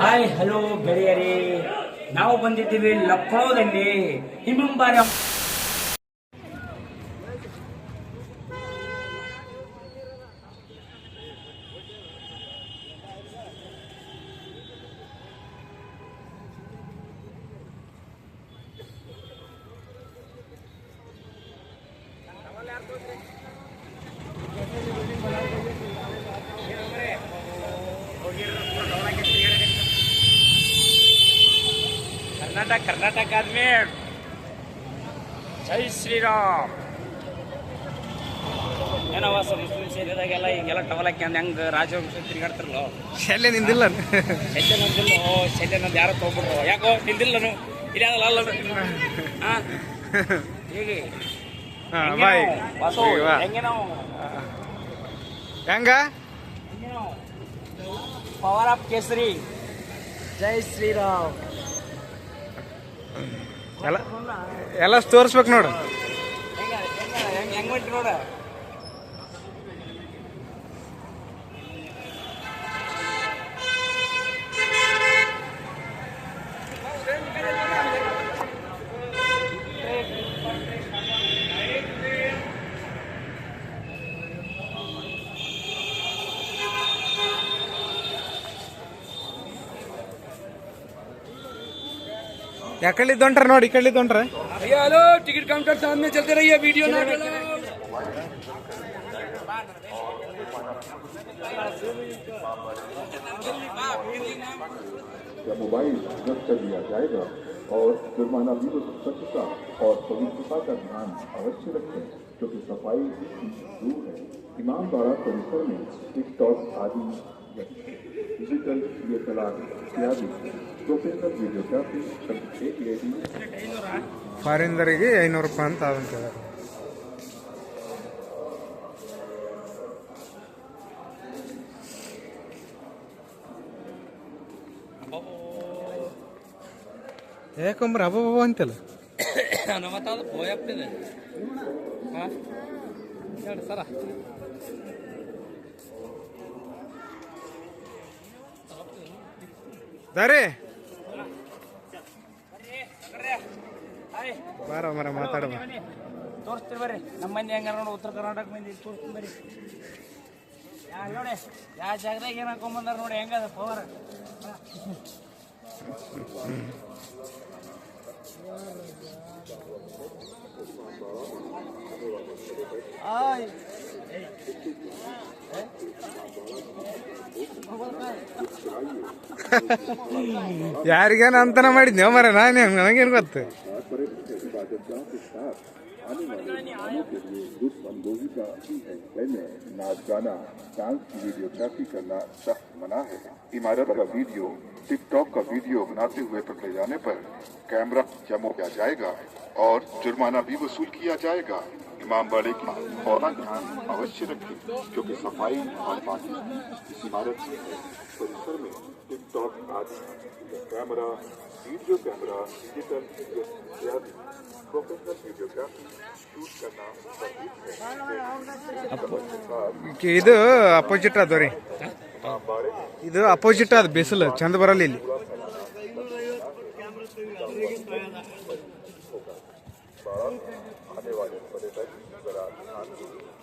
Hi hello ಗೆಳೆಯರೇ. ನಾವು ಬಂದಿದ್ದೀವಿ ಲಕ್ನೋದಲ್ಲಿ ಹಿಮಂಬಾರಿ ಕರ್ನಾಟಕ ಕರ್ನಾಟಕ ಆದ್ಮೇಲೆ ಜೈ ಶ್ರೀರಾಮ್. ಏನವ ಸರ್ ಮುಸ್ಲಿಮ್ಸ್ ಏರಿಯಾದಾಗೆಲ್ಲ ಹಿಂಗೆಲ್ಲ ಟವಲ್ ಹಾಕ್ಯಂದು ಹೆಂಗೆ ರಾಜವಂಶ ತಿರುಗಾಡ್ತಾರಲ್ಲ. ಶಲ್ಯ ನಿಂದಿಲ್ಲ. ಶಲ್ಯ ನಂದಿಲ್ಲ. ಓ ಶಲ್ಯ ನಂದು ಯಾರೋ ತೊಗೊಬಿಟ್ರು. ಯಾಕೋ ನಿಂದಿಲ್ಲನು? ಇದ್ಯಾದಲ್ಲ ಅಲ್ಲ ಹಾ ಹೇಗೆ ವಾಸು ಹೆಂಗೆ ನಾವು? ಹೆಂಗ? ಪವರ್ ಆಫ್ ಕೇಸರಿ. ಜೈ ಶ್ರೀರಾಮ್. ಎಲ್ಲ ಎಲ್ಲ ತೋರಿಸ್ಬೇಕು ನೋಡು. ಹೆಂಗ ಹೆಂಗ ಹೆಂಗ್ ಹೆಂಗ್ ಹೊಂಟ್ರಿ ನೋಡ ಯಾಕಳಿದ್ದು ಹೊಂಟ್ರ ನೋಡಿ ಈ ಕಳಿದ್ದು ಹೊಂಟ್ರ भैया हेलो टिकट काउंटर सामने चलते रहिए वीडियो ना या मोबाइल जब्त कर लिया जाएगा और जुर्माना भी हो स्वच्छता और पवित्रता का ध्यान अवश्य रखें क्योंकि सफाई दूर है इमाम बाड़ा परिसर में टिकटॉक आदि ಡಿಜಿಟಲ್ ಡಿಎಸ್ಎಲ್ಆರ್ ಇತ್ಯಾದಿ ಪ್ರೊಫೆಷನಲ್ ವಿಡಿಯೋಗ್ರಾಫಿ ಫಾರಿನ್ದರಿಗೆ ಐನೂರು ರೂಪಾಯಿ ಅಂತ ಅಂತ ಹೇಳಿದ್ದಾರೆ ಯಾಕಂಬ್ರ ಹಬ್ಬ ಹಬ್ಬ ಅಂತಲ್ಲ ನಮ್ಮ ತಾವು ಸರ. ದಾರಿ. ಬಾರ ಮರ ಮಾತಾಡ ತೋರಿಸ್ತೀರಿ ಬರ್ರಿ. ನಮ್ಮ ಮಂದಿ ಹೆಂಗಾರ ನೋಡಿ ಉತ್ತರ ಕರ್ನಾಟಕ ಮಂದಿ ತೋರಿಸ್ತೀನಿ ಬರ್ರಿ. ಯಾ ನೋಡಿ ಯಾವ ಜಾಗದಾಗ ಏನು ಹಾಕೊಂಬಂದಾರ ನೋಡಿ ಹೆಂಗದ ಪವರ್ ಯಾರಿಗೇನ ಅಂತನ ಮಾಡಿದ್ನಿ ಮರ ನಾನೇ ನನಗೇನು ಗೊತ್ತು इबादतगाह के साथ आने वाले मेहमानों के लिए लुत्फ अंदोजी का पहले नाच गाना डांस की वीडियोग्राफी करना सख्त मना है इमारत का वीडियो टिकटॉक का वीडियो बनाते हुए पकड़े जाने पर कैमरा जमा किया जाएगा और जुर्माना भी वसूल किया जाएगा इमाम बाड़े की फौरन ध्यान अवश्य रखें क्योंकि सफाई और पानी इस इमारत में है परिसर में ಟಿಕ್ಟಾಕ್ ಆದಿ ಈಗ ಕ್ಯಾಮರಾ ವಿಡಿಯೋ ಕ್ಯಾಮರಾ ಡಿಜಿಟಲ್ ಇತ್ಯಾದಿ ಪ್ರೊಫೆಷನಲ್ ವಿಡಿಯೋಗ್ರಾಫಿ ಶೂಟ್ ಕನ್ನ ಇದು ಅಪೋಸಿಟ್ ಅದ ರೀ. ಇದು ಅಪೋಸಿಟ್ ಅದ ಬಿಸಿಲು ಚಂದ ಬರಲ್ಲ ಇಲ್ಲಿ. ಬಹಳ ಧನ್ಯವಾದ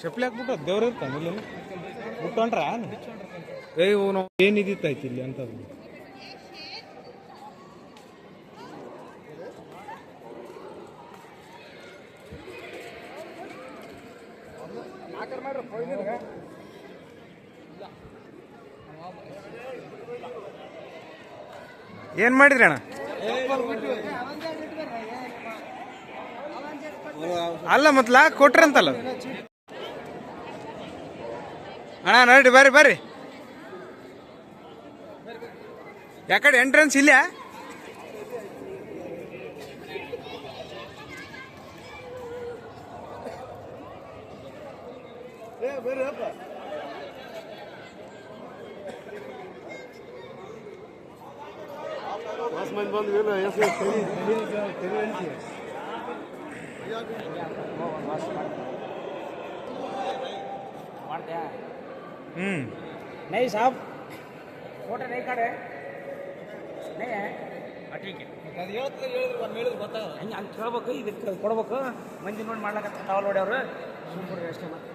ಚಪ್ಪಲಿ ಹಾಕ್ಬಿಟ್ಟು ದೇವ್ರ ಇರ್ತಾನೆ ಇಲ್ಲಿ. ಹೊಂಟ್ರ ಏ ನಾವು ಏನಿದಿತ್ತಾಯ್ತು ಇಲ್ಲಿ ಅಂತ ಏನ್ ಮಾಡಿದ್ರಿ ಅಣ್ಣ? ಅಲ್ಲ ಮೊದ್ಲ ಕೊಟ್ರಂತಲ್ಲ ಅಣ್ಣ ನೋಡಿ ಬರ್ರಿ ಬರ್ರಿ. ಯಾಕಡೆ ಎಂಟ್ರೆನ್ಸ್ ಇಲ್ಲ? ಮಾಡ್ತೀಯಾ? ಹ್ಮ್ नहीं साहब फोटो नहीं काटे नहीं है ಹಾಂ, ठीक है ಹಂಗೆ ಹಂಗೆ ಕೇಳ್ಬೇಕು ಇದಕ್ಕೆ ಕೊಡ್ಬೇಕು ಮಂದಿ ನೋಡಿ ಮಾಡ್ಲಕತ್ತ ತಾವ ನೋಡಿ ಅವರು ಸುಮ್ಮನೆ ಅಷ್ಟೇ ಮತ್ತೆ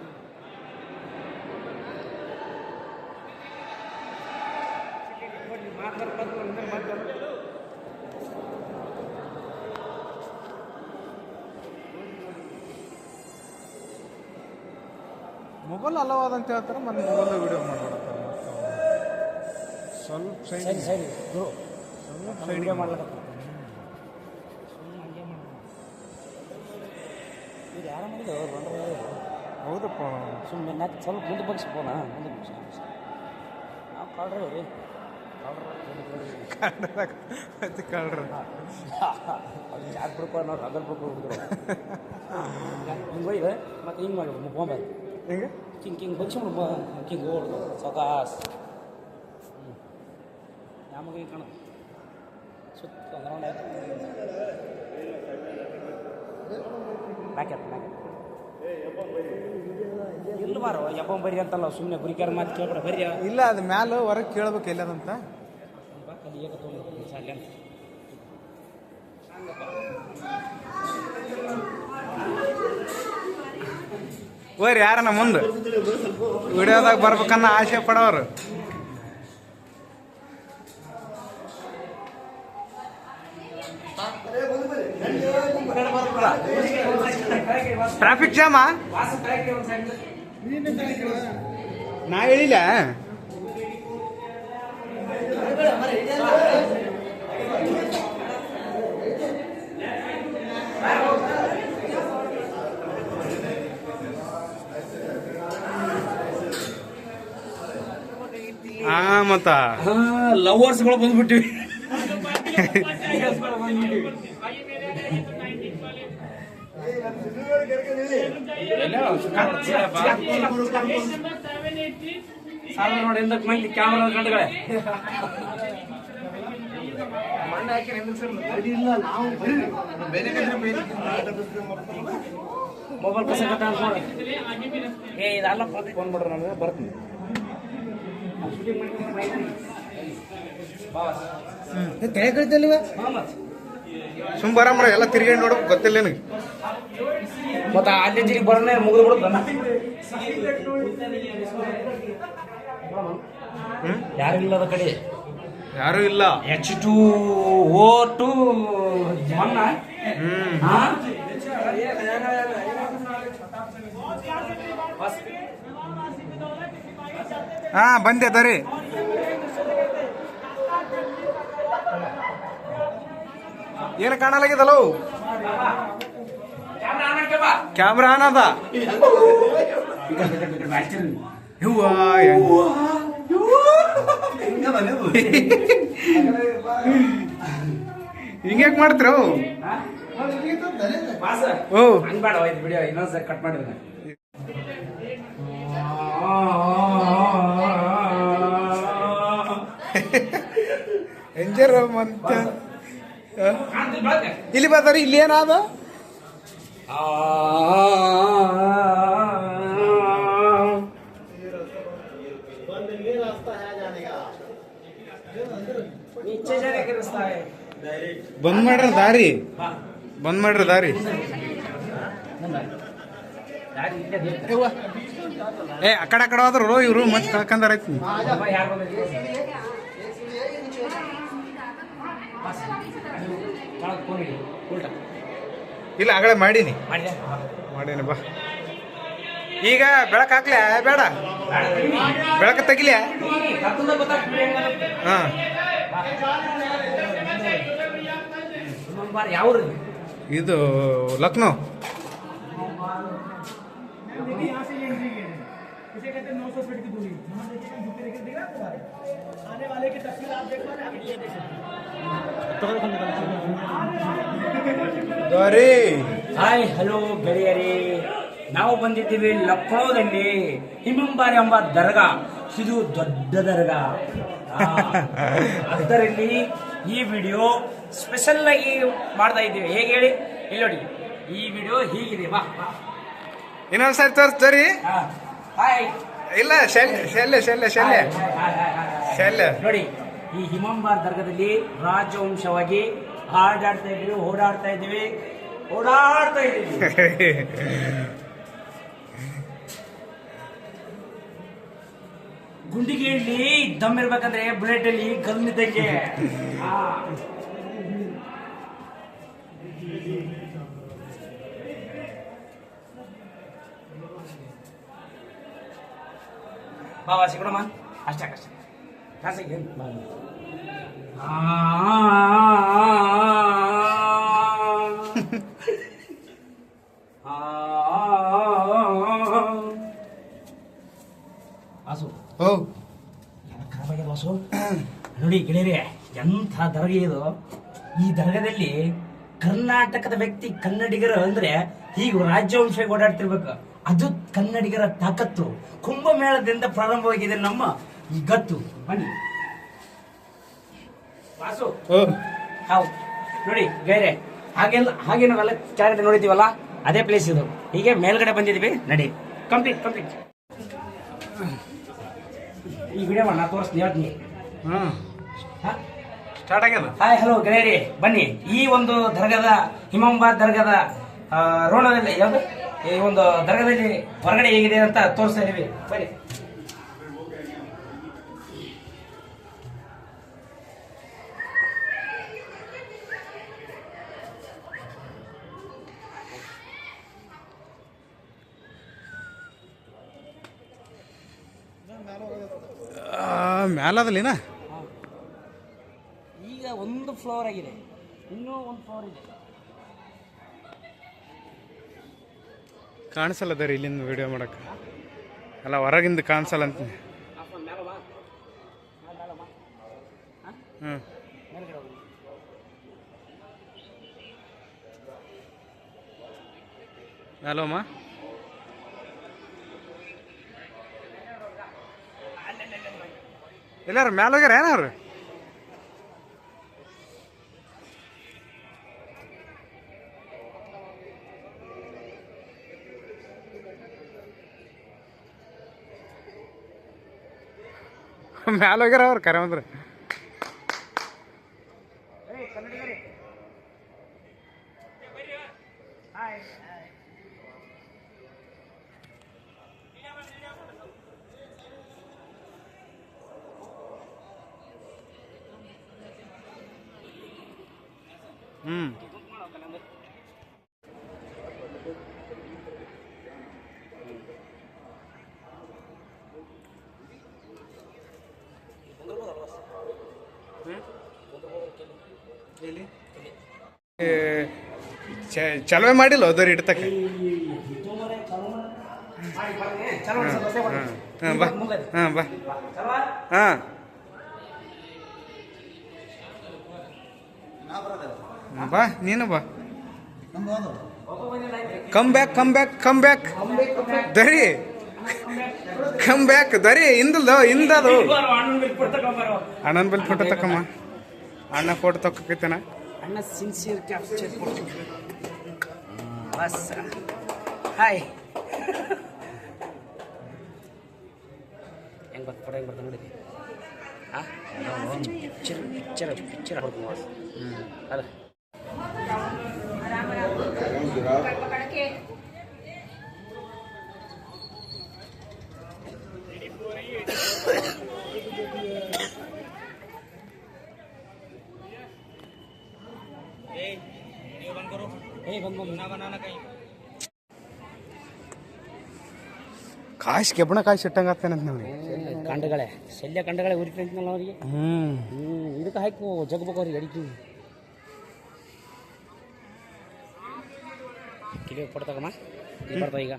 ಮೊಬೈಲ್ ಅಲವಾದ ಅಂತ ಹೇಳ್ತಾರೆ ಮತ್ತೆ ಮೊಬೈಲ್ ವಿಡಿಯೋ ಮಾಡ್ಬಿಡ್ತಾರೆ ಸ್ವಲ್ಪ ಸರಿ ಸೈಡ್ ಸರಿ ಗುರು. ವಿಡಿಯೋ ಮಾಡ್ಲಕತ್ತ ಇದು ಯಾರು ಮಾಡಿದ್ದು? ಬಂದ್ರೆ ಹೌದಪ್ಪ. ಸುಮ್ಮನೆ ನಾಲ್ಕು ಸ್ವಲ್ಪ ಮುಂದೆ ಬಗ್ಸಿ ಫೋನ? ಮುಂದೆ ಬಗ್ಸಿ ನಾವು ಕಾಡ್ರಿ ರೀ ಅದು ಕಳ್ರ ಅದು ಚಾಟ್ ಬಿಡ್ಕೊ ನಾವು ರಗಲ್ ಬಿಡ್ಕೊ ಹುಡುಗರು ಹಿಂಗೆ ಮತ್ತೆ ಹಿಂಗೆ ಮಾಡಿ ಮೊಬೈಲ್ ಹೆಂಗೆ ಕಿಂಗ್ ಕಿಂಗ್ ಬಗ್ಸಿ ಬಿಡು ಕಿಂಗ್ ಓಡ್ದು ಸೌಕಾಸ್ ನಮಗೆ ಕಾಣ ಸುತ್ತ ರೌಂಡ್ ಆಯ್ತು ಮ್ಯಾಕೆತ್ ಇಲ್ಲ ಬಾರೋ ಯಬ್ಬ ಬರಿ ಅಂತಲ್ಲ ಸುಮ್ಮನೆ ಗುರಿಕಾರ ಮಾತು ಕೇಳ್ಬೇಡ ಬರ್ರಿ ಇಲ್ಲ ಅದು ಮ್ಯಾಲ ಹೊರಗೆ ಕೇಳ್ಬೇಕು ಎಲ್ಲದಂತ ಅಲ್ಲಿ ಏಕ ತೊಗೊಂಡು ಅಂತ ಓರಿ ನಮ್ಮ ಮುಂದೆ. ವಿಡಿಯೋದಾಗ ಬರ್ಬೇಕನ್ನ ಆಸೆ ಪಡೋರು. ಟ್ರಾಫಿಕ್ ಜಾಮ ನಾ ಹೇಳಿಲ್ಲ. ಹಾ ಮತ್ತ ಲವರ್ಸ್ಗಳು ಬಂದ್ಬಿಟ್ಟಿವಿ. ಸಾಲ ನೋಡಿ ಎಂದಕ್ಕೆ ಮಂದಿ ಕ್ಯಾಮ್ರಾ ಕಂಡುಗಳೇ. ಮೊಬೈಲ್ ಕಸ ಕಟ್ಟ ಅಂತ ನೋಡಿ ಏ ಇದೆಲ್ಲ ಫೋನ್ ಮಾಡ್ರಿ ನನಗೆ ಬರ್ತೀನಿ. ಹಾ, ಮರ ಸುಮ್ ಬರಮ್ರ ಎಲ್ಲ ತಿರ್ಗೇಳಿ ನೋಡು ಗೊತ್ತಿಲ್ಲ ನಿನಗೆ ಮತ್ತೆ ಅಲ್ಲಿ ತಿರುಗಿ ಬರೋಣ ಮುಗಿದು ಬಿಡು ಯಾರು ಇಲ್ಲ ಕಡೆ ಯಾರು ಇಲ್ಲ ಎಚ್ ಟು ಓ ಟು ಮನ್ನ ಹ್ಮ್ ಹಾ? ಬಂದೆ ತರಿ ಏನು ಕಾಣಲಾಗಿದಲ್ಲೋ ಕ್ಯಾಮ್ರಾ ಆನ್ ಮಾಡ್ಕೊ ಬಾ. ಇನ್ನೊಂದ್ಸ ಕಟ್ ಅದ ಬಂಜರ ಮಂತ ಇಲ್ಲಿ ಬರ್ತಾರೆ ಇಲ್ಲಿ ಏನಾದ ಬಂದ್ ಮಾಡ್ರ ದಾರಿ ಬಂದ್ ಮಾಡ್ರ ದಾರಿ ಏ ಅಕಡ ಕಡೆ ಹೋದ್ರು ಇವ್ರು ಮತ್ತೆ ಕಳ್ಕಂದಾರ ಐತಿ ಉಲ್ಟಾ. ಇಲ್ಲ ಆಗಲೇ ಮಾಡೀನಿ. ಮಾಡೀನಿ ಬಾ ಈಗ ಬೆಳಕ ಹಾಕ್ಲೆ ಬೇಡ. ಬೆಳಕ ತೆಗಿಲೆ. ಹಾ? ಇದು ಲಕ್ನೋ इसे कहते हैं नौ सौ फीट की दूरी यहाँ देखिए जूते देखिए दिख रहा है तुम्हारे आने वाले की तस्वीर आप देख पा रहे हैं आप ये देख ದೊರಿ ಹಾಯ್ ಹಲೋ ಗೆಳೆಯರೇ ನಾವು ಬಂದಿದ್ದೀವಿ ಲಕ್ನೋದಲ್ಲಿ ಹಿಮಂಬಾರಿ ಎಂಬ ದರ್ಗಾ ಇದು ದೊಡ್ಡ ದರ್ಗಾ ಆ, ಅದರಲ್ಲಿ ಈ ವಿಡಿಯೋ ಸ್ಪೆಷಲ್ ಆಗಿ ಮಾಡ್ತಾ ಇದ್ದೀವಿ ಹೇಗೆ ಹೇಳಿ ಇಲ್ಲಿ ನೋಡಿ ಈ ವಿಡಿಯೋ ಹೀಗಿದೆ ಬಾ ಬಾ. ಇನ್ನೊಂದ್ಸರಿ ತೋರ್ಸ್ ದೊರಿ ಹಾ. ಹಾಯ್ ಇಲ್ಲ ಹಾಯ್, ಹಾಯ್, ಹಾಯ್. ಶಲ್ಯ ನೋಡಿ ಈ ಹಿಮಂಬಾರ್ ದರ್ಗದಲ್ಲಿ ರಾಜವಂಶವಾಗಿ ಹಾಡಾಡ್ತಾ ಇದ್ದೀವಿ ಓಡಾಡ್ತಾ ಇದ್ದೀವಿ ಓಡಾಡ್ತಾ ಇದ್ದೀವಿ. ಗುಂಡಿಗೆಯಲ್ಲಿ ದಮ್ ಇರ್ಬೇಕಂದ್ರೆ ಬುಲೆಟ್ ಅಲ್ಲಿ ಆ. ಬಾಬಾ ಸಿಗೋಣಮ್ಮ ಅಷ್ಟೇ ಕಷ್ಟ ಕಾಸಿಗೆ ವಾಸು. ಓ. ಖರಾಬ್ ಆಗ್ಯದ ವಾಸು? ನೋಡಿ ಗೆಳೆಯರೆ ಎಂಥ ದರ್ಗೆ ಇದು. ಈ ದರ್ಗದಲ್ಲಿ ಕರ್ನಾಟಕದ ವ್ಯಕ್ತಿ ಕನ್ನಡಿಗರು ಅಂದ್ರೆ ಈಗ ರಾಜ್ಯವಂಶ ಓಡಾಡ್ತಿರ್ಬೇಕು. ಅದು ಕನ್ನಡಿಗರ ತಾಕತ್ತು. ಕುಂಭಮೇಳದಿಂದ ಪ್ರಾರಂಭವಾಗಿದೆ ನಮ್ಮ ಈ ಗತ್ತು. ಬನ್ನಿ. ವಾಸು. ಹೌದು ನೋಡಿ ಗೈರೆ ಹಾಗೆಲ್ಲ ಹಾಗೆ ನಾವೆಲ್ಲ ಚಾರಿಟಿ ನೋಡಿದ್ದೀವಲ್ಲ ಅದೇ ಪ್ಲೇಸ್ ಇದು. ಹೀಗೆ ಮೇಲ್ಗಡೆ ಬಂದಿದ್ದೀವಿ. ನಡಿ. ಕಂಪ್ಲೀಟ್ ಕಂಪ್ಲೀಟ್ ಈ ವಿಡಿಯೋ ನಾ ತೋರಿಸ್ತೀನಿ ಹೇಳ್ತೀನಿ ಹ್ಮ್ ಹಾ? ಸ್ಟಾರ್ಟ್ ಆಗ್ಯದ? ಹಾಯ್ ಹಲೋ ಗೆಳೆಯರಿ. ಬನ್ನಿ. ಈ ಒಂದು ದರ್ಗದ ಹಿಮಾಂಬಾ ದರ್ಗದ ರೋಣದಲ್ಲಿ ಯಾವುದು? ಈ ಒಂದು ದರ್ಗದಲ್ಲಿ ಹೊರಗಡೆ ಹೇಗಿದೆ ಅಂತ ತೋರಿಸ್ತಾ ಇದೀವಿ. ಬನ್ನಿ. ಮ್ಯಾಲದಲ್ಲಿನ? ಈಗ ಒಂದು ಫ್ಲೋರ್ ಆಗಿದೆ. ಇನ್ನೂ ಒಂದು ಫ್ಲೋರ್ ಇದೆ. ಕಾಣಿಸಲ್ಲ ರೀ ಇಲ್ಲಿಂದ ವಿಡಿಯೋ ಮಾಡೋಕ್ಕೆ. ಅಲ್ಲ, ಹೊರಗಿಂದ ಕಾಣಿಸಲ್ಲ ಅಂತ ಹ್ಞೂ ಅಮ್ಮ. ಎಲ್ಲಾರು ಮ್ಯಾಲ ಹೋಗ್ಯಾರ ಏನಾರು? ಮ್ಯಾಲ ಹೋಗ್ಯಾರ ಅವ್ರು ಕರೆ ಅಂದ್ರೆ ಹ್ಮ್. ಏ, ಚ- ಚಲುವೆ ಮಾಡಿಲ್ಲ ಅದರ ಇಡ್ತಕ್ಕೆ. ಹಾಂ ಬಾ ಹಾಂ ಬಾ. ಹಾಂ. ಬಾ ನೀನು ಬಾ. Come back come back come back ದರಿ ಕಮ್ ಬ್ಯಾಕ್ ದರಿ ಹಿಂದಲ್ದ ಹಿಂದದು. ಅಣ್ಣನ ಬಿಲ್ ಫೋಟೋ ತಕ್ಕಮ್ಮ ಅಣ್ಣ ಫೋಟೋ ತಕ್ಕೈತನ ಅಣ್ಣ ಸಿನ್ಸಿಯರ್ ಕ್ಯಾಪ್ಚರ್ ಬಸ್. ಹಾಯ್ ಹೆಂಗ್ ಬರ್ತ ಫೋಟೋ ಹೆಂಗ್ ಬರ್ತ ನೋಡಿ ಪಿಕ್ಚರ್ ಪಿಕ್ಚರ್ ಪಿಕ್ಚರ್ ಹೊಡ್ಕೊಂಡು ಅಲ್ಲ ಏ ಬಂದು ಬಂದು ಕಾಶ್ ಕೆಬ್ಬಣ ಕಾಶ್ ಇಟ್ಟಂಗತ್ತೇನಂತ ನೋಡಿ ಕಂಡಗಳೇ ಶಲ್ಯ ಕಂಡಗಳೇ ಉರಿತಂತಲ್ಲ ಅವರಿಗೆ. ಹ್ಮ್. ಹ್ಞೂ ಇದಕ್ಕೆ ಹಾಕಿ ಜಗಬೇಕು ಅವ್ರಿಗೆ ಅಡಿಕೆ. ಕಿಲೋ ಕೊಡ್ತಾಗಮ್ಮ ಬರ್ತಾವ ಈಗ.